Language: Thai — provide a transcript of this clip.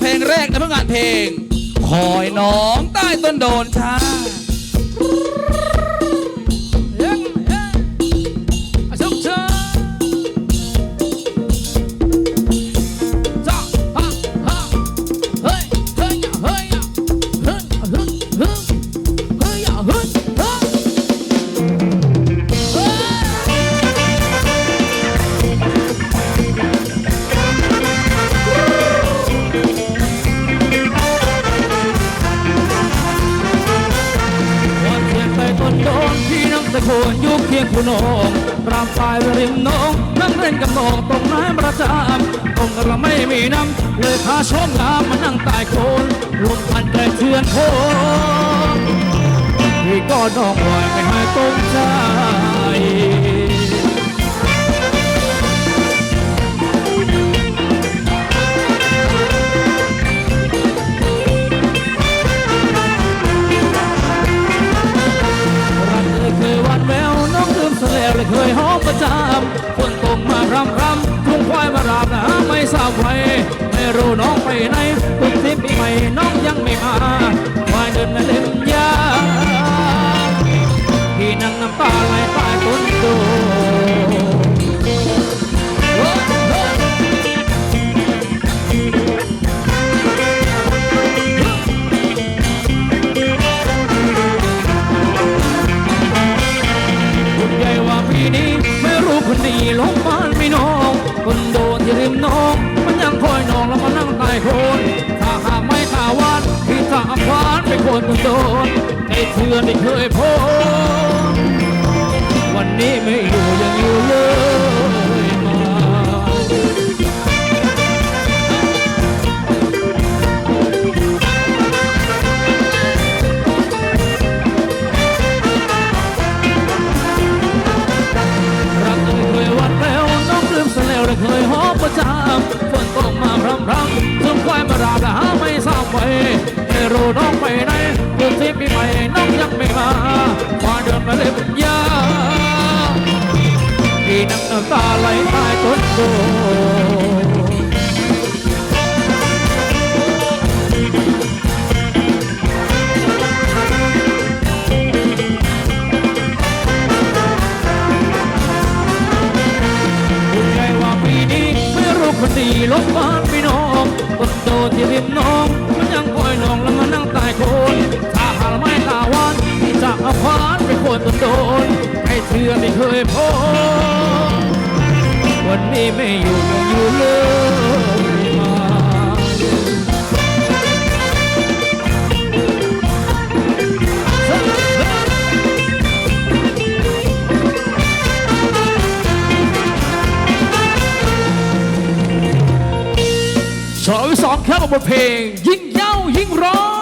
เพลงแรกในผลงานเพลง คอยน้องใต้ต้นโดนชา ตะโคนยุคเคียงผู้น้องรำปลายริมน้องนั่งเล่นกับน้องตรงน้ำประจำตรงเราไม่มีน้ำเลยพาชมงามมานั่งใต้โคนลมพันแต่เชือนโคนพี่ก็น้องไว้ไม่ให้ตรงใจ ไม่ราบไว้ไม่รู้น้องไปไหนตุกทิพย์ปีใหม่น้องยังไม่มาควายเดินมาเล่นยาพี่นั่งน้ำตาไหลใต้ต้นโดคุณใหญ่ว่าพี่นี้ไม่รู้คนดีลงบ้า นโคนคนโดนในเทือนที่เคยพบวันนี้ไม่อยู่ น้องยังไม่มามาเดินมาเลยเป็นยาพี่นั่งน้ำตาไหลใต้ต้นโพผู้ใหญ่ว่าปีนี้ไม่รู้คนดีลบบ้านพี่น้องคนโดนที่ริมน้อง มันยังคอยน้องแล้วมานั่งต้โคน ที่จะเอาควานไปโคนต้นโดนให้เชื่อไม่เคยพบวันนี้ไม่อยู่ยังอยู่เลยมาฉลองสองแค่กับบทเพลง ยิ่งเย้ายิ่งร้อง